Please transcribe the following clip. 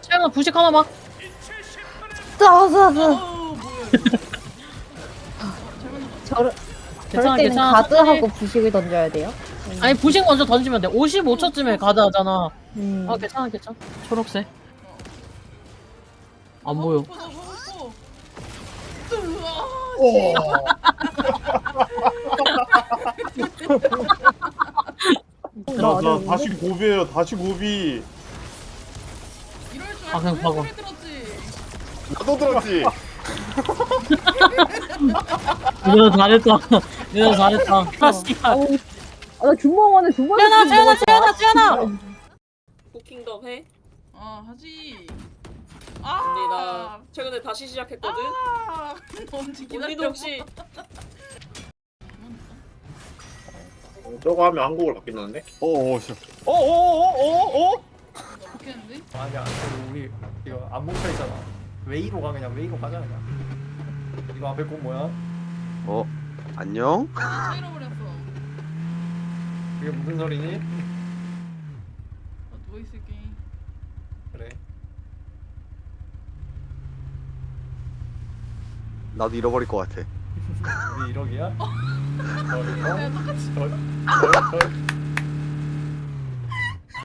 채연아 부식 하나만. 짜자자. 어우 뭐야 이거. 잘못 저럴 괜찮아 때는 괜찮아. 가드하고 부식을 던져야 돼요. 아니 부식 먼저 던지면 돼. 55초쯤에 가드 하잖아. 음. 아 괜찮아 괜찮아. 초록색. 안 보여. 어, 오. 나, 나 다시 고비예요. 다시 고비. 이럴 줄 아, 그냥 알고. 소리 들었지. 나도 들었지. 이거 잘했다. 이거 잘했다. 플라스틱. 어우, 아, 나 준모만에 두 번. 채연아 채연아 채연아 채연아. 부킹덤 해? 아 하지. 근데 아, 나 최근에 다시 시작했거든? 아, 언제 우리도 기다려. 혹시 저거 하면 한국을 바뀐다는데? 오, 오, 씨. 오, 오, 오, 오, 오. 아니야 그래도 우리 이거 안 뭉쳐 있잖아 웨이로 가 그냥 웨이로 가자 그냥 이거 앞에 꽃 뭐야? 어? 안녕? 차 잃어버렸어. 그게 무슨 소리니? 나 누워 있을게. 그래 나도 잃어버릴 것 같아. 우리 1억이야? 어, 야 이거? 똑같이. 어, 어, 어,